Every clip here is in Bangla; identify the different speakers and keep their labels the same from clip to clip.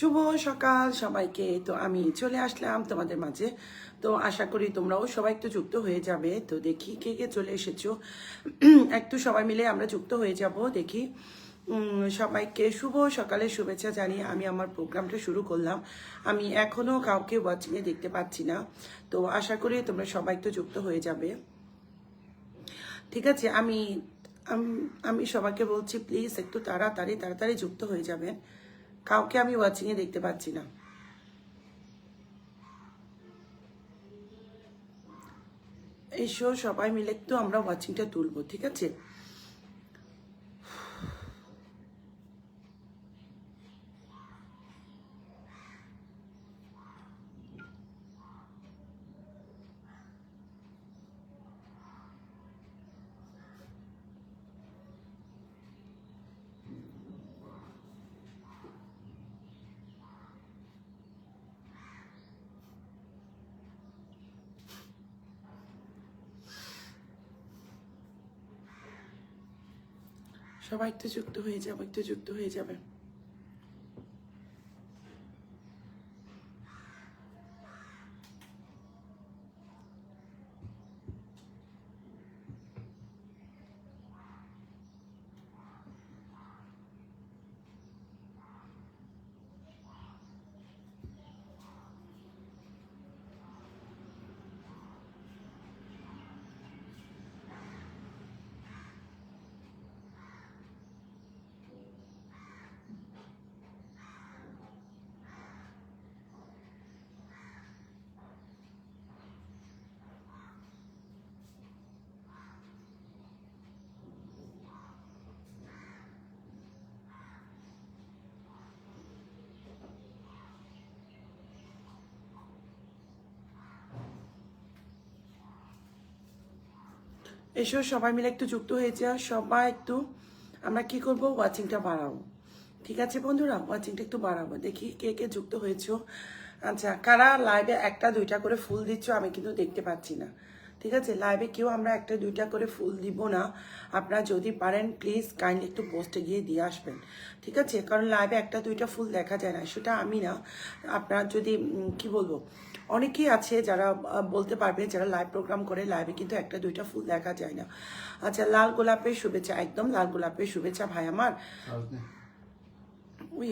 Speaker 1: শুভ সকাল সবাইকে। তো আমি চলে আসলাম তোমাদের মাঝে। তো আশা করি তোমরাও সবাই একটু যুক্ত হয়ে যাবে। তো দেখি কে কে চলে এসেছ। একটু সবাই মিলে আমরা যুক্ত হয়ে যাব, দেখি। সবাইকে শুভ সকালে শুভেচ্ছা জানিয়ে আমি আমার প্রোগ্রামটা শুরু করলাম। আমি এখনও কাউকে ওয়াচিংয়ে দেখতে পাচ্ছি না। তো আশা করি তোমরা সবাই একটু যুক্ত হয়ে যাবে। ঠিক আছে, আমি আমি সবাইকে বলছি প্লিজ একটু তাড়াতাড়ি তাড়াতাড়ি যুক্ত হয়ে যাবেন কাউকে আমি ওয়াচিং এ দেখতে পাচ্ছি না। এই শো সবাই মিলে তো আমরা ওয়াচিংটা তুলবো, ঠিক আছে? সবাই একটু যুক্ত হয়ে যাবে একটু যুক্ত হয়ে যাবে। এসো, সবাই মিলে একটু যুক্ত হয়ে যাও, সবাই একটু, আমরা কি করব? ওয়াচিংটা বাড়াবো ঠিক আছে বন্ধুরা? ওয়াচিংটা একটু বাড়াবো। দেখি কে কে যুক্ত হয়েছ। আচ্ছা কারা লাইভে একটা, দুইটা করে ফুল দিচ্ছ আমি কিন্তু দেখতে পাচ্ছি না। ঠিক আছে? লাইভে কেউ আমরা একটা দুইটা করে ফুল দিব না। আপনারা যদি পারেন প্লিজ কাইন্ডলি একটু পোস্টে গিয়ে দিয়ে আসবেন। ঠিক আছে? কারণ লাইভে একটা দুইটা ফুল দেখা যায় না সেটা আমি না। আপনার যদি কি বলব? অনেকেই আছে যারা বলতে পারবে যারা লাইভ প্রোগ্রাম করে লাইভে কিন্তু একটা দুইটা ফুল দেখা যায় না। আচ্ছা লাল গোলাপের শুভেচ্ছা একদম লাল গোলাপের শুভেচ্ছা ভাই আমার। উই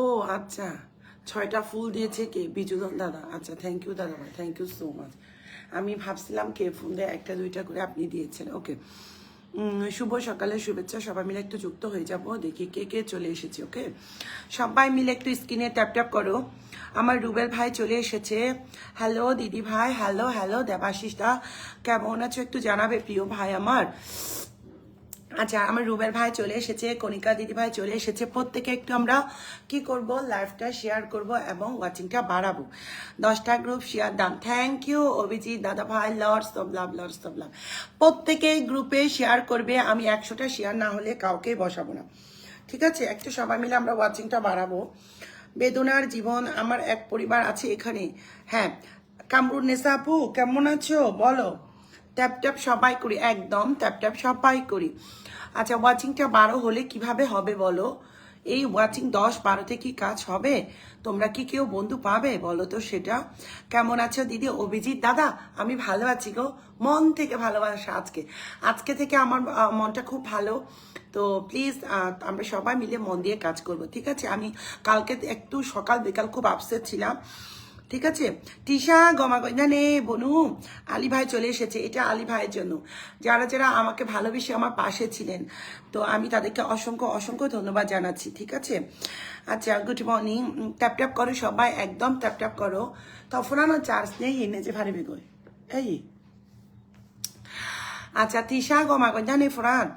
Speaker 1: ও আচ্ছা। ছয়টা ফুল দিয়েছে কে? বিজুদন দাদা। আচ্ছা থ্যাংক ইউ দাদা ভাই থ্যাংক ইউ সো মাচ আমি ভাবছিলাম কে ফুল দেয়, একটা, দুইটা করে আপনি দিয়েছেন। ওকে শুভ সকালে শুভেচ্ছা। সবাই মিলে একটু যুক্ত হয়ে যাব। দেখি কে কে চলে এসেছে ওকে সবাই মিলে একটু স্ক্রিনে ট্যাপ ট্যাপ করো। আমার রুবেল ভাই চলে এসেছে। হ্যালো দিদি ভাই। হ্যালো হ্যালো দেবাশিস দা কেমন আছো? একটু জানাবে প্রিয় ভাই আমার। আচ্ছা আমার রুবের ভাই চলে এসেছে, কণিকা দিদি ভাই চলে এসেছে। প্রত্যেকে একটু আমরা কি করব লাইভটা শেয়ার করব এবং ওয়াচিংটা বাড়াবো। দশটা গ্রুপ শেয়ার দাম থ্যাংক ইউ অভিজিৎ, দাদা ভাই lords of love lords of love. প্রত্যেকেই গ্রুপে শেয়ার করবে, আমি একশোটা শেয়ার না হলে কাউকেই বসাবো না। ঠিক আছে? একটু সবাই মিলে আমরা ওয়াচিংটা বাড়াবো। বেদনার জীবন, আমার এক পরিবার আছে এখানে। হ্যাঁ কামরুন, নেসা আপু, কেমন আছো? বলো। ট্যাপ ট্যাপ সবাই করি, একদম ট্যাপ ট্যাপ সবাই করি। আচ্ছা ওয়াচিংটা বারো হলে কীভাবে হবে বলো? এই ওয়াচিং দশ বারোতে কি কাজ হবে? তোমরা কি কেউ বন্ধু পাবে বলো তো সেটা। কেমন আছো দিদি? অভিজিৎ দাদা, আমি ভালো আছি গো। মন থেকে ভালোবাসা আজকে। আজকে থেকে আমার মনটা খুব ভালো। তো প্লিজ আমরা সবাই মিলে মন দিয়ে কাজ করব, ঠিক আছে? আমি কালকে একটু সকাল বিকাল খুব আপসেট ছিলাম। ঠিক আছে? তিশা, গমা নে বনু, আলী ভাই চলে এসেছে। এটা আলী ভাইয়ের জন্য। যারা যারা আমাকে ভালোবেসে আমার পাশে ছিলেন, তো আমি তাদেরকে অসংখ্য অসংখ্য ধন্যবাদ জানাচ্ছি, ঠিক আছে? আচ্ছা গুড মর্নিং ট্যাপ ট্যাপ করো সবাই, একদম ট্যাপ ট্যাপ করো। তখন আমার চার্জ নেই এনে যে ভারি বেগোয় এই। আচ্ছা তিশা, গমা নে, ফোরান।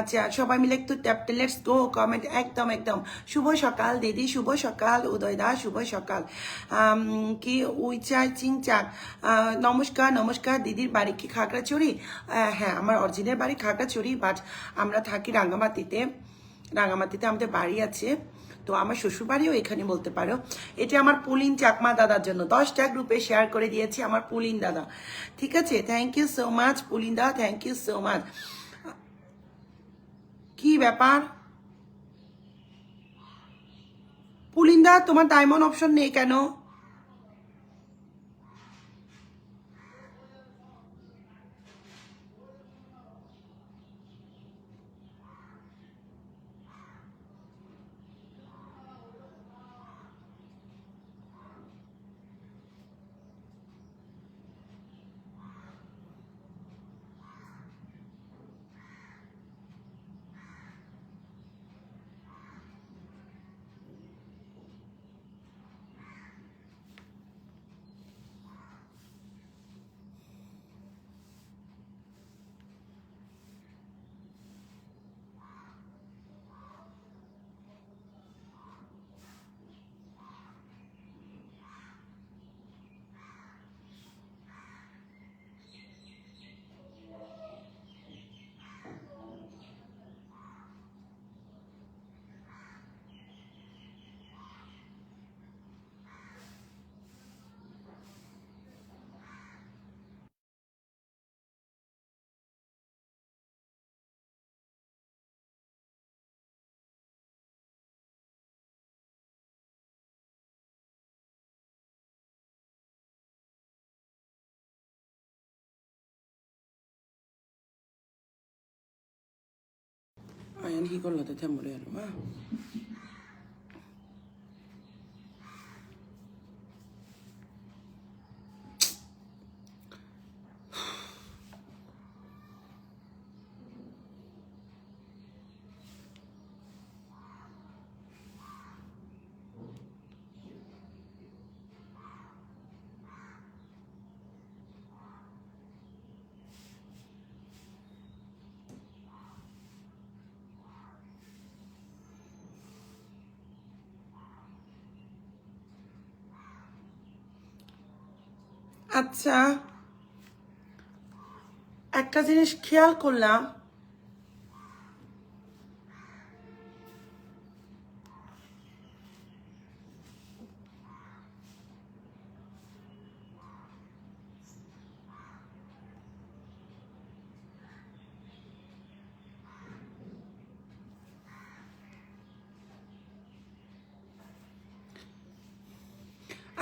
Speaker 1: আচ্ছা সবাই মিলে একটু ট্যাপটে লেটস গো কমেন্ট একদম একদম। শুভ সকাল, দিদি, শুভ সকাল উদয় দা শুভ সকাল। কি উইচাই চিংচাক নমস্কার নমস্কার, দিদির বাড়ি কি খাগড়াছড়ি? হ্যাঁ আমার অরিজিনাল বাড়ি খাগড়াছড়ি বাট আমরা থাকি রাঙ্গামাটিতে। রাঙ্গামাটিতে আমাদের বাড়ি আছে। তো আমার শ্বশুরবাড়িও এখানে বলতে পারো। এটা আমার পুলিন চাকমা দাদার জন্য। দশটা গ্রুপে শেয়ার করে দিয়েছি আমার পুলিন দাদা। ঠিক আছে? Thank you so much Pulin দাদা থ্যাংক ইউ সো মাচ কি ব্যাপার? পুলিন্দা তোমার ডায়মন্ড অপশন নেই কেন? Ayan, higol la te te murero. আচ্ছা একটা জিনিস খেয়াল করলাম।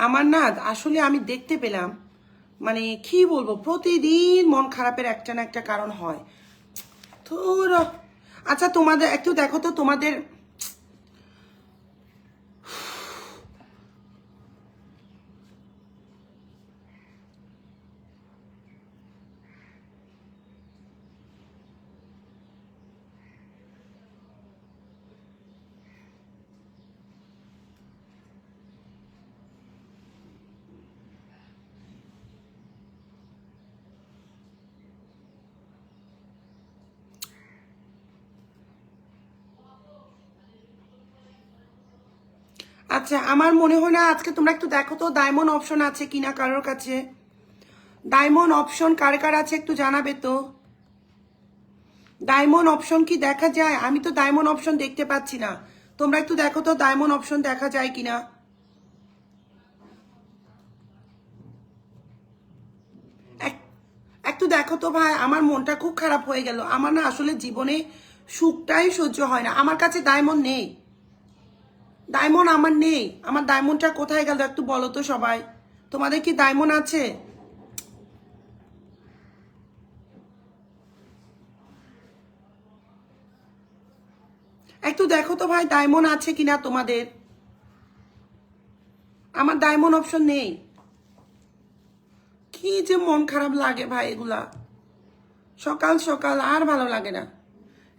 Speaker 1: আমার না আসলে আমি দেখতে পেলাম। মানে কি বলব, প্রতিদিন মন খারাপের একটা না একটা কারণ হয়। তোর আচ্ছা তোমাদের, একটু দেখো তো তোমাদের আচ্ছা আমার মনে হয় না আজকে তোমরা একটু দেখো তো ডায়মন্ড অপশন আছে কিনা কারোর কাছে। ডায়মন্ড অপশন কার কার আছে একটু জানাবে তো। ডায়মন্ড অপশন কি দেখা যায়? আমি তো ডায়মন্ড অপশন দেখতে পাচ্ছি না। তোমরা একটু দেখো তো ডায়মন্ড অপশন দেখা যায় কিনা। এক- একটু দেখো তো ভাই, আমার মনটা খুব খারাপ হয়ে গেল। আমার না আসলে জীবনে সুখটাই সহ্য হয় না। আমার কাছে ডায়মন্ড নেই। ডায়মন্ড আমার নেই। আমার ডায়মন্ডটা কোথায় গেল একটু বলো তো সবাই। তোমাদের কি ডায়মন্ড আছে? একটু দেখো তো ভাই ডায়মন্ড আছে কিনা তোমাদের? আমার ডায়মন্ড অপশন নেই। কি যে মন খারাপ লাগে ভাই এগুলা। সকাল সকাল আর ভালো লাগে না।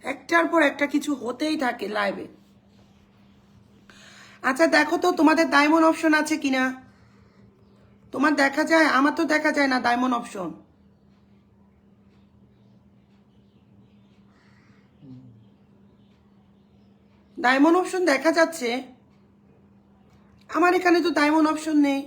Speaker 1: একটার পর একটা কিছু হতেই থাকে লাইভে আচ্ছা দেখো তো, তোমাদের ডায়মন্ড অপশন আছে কিনা? তোমার দেখা যায়, আমার তো দেখা যায় না ডায়মন্ড অপশন ডায়মন্ড অপশন দেখা যাচ্ছে। আমার এখানে তো ডায়মন্ড অপশন নেই।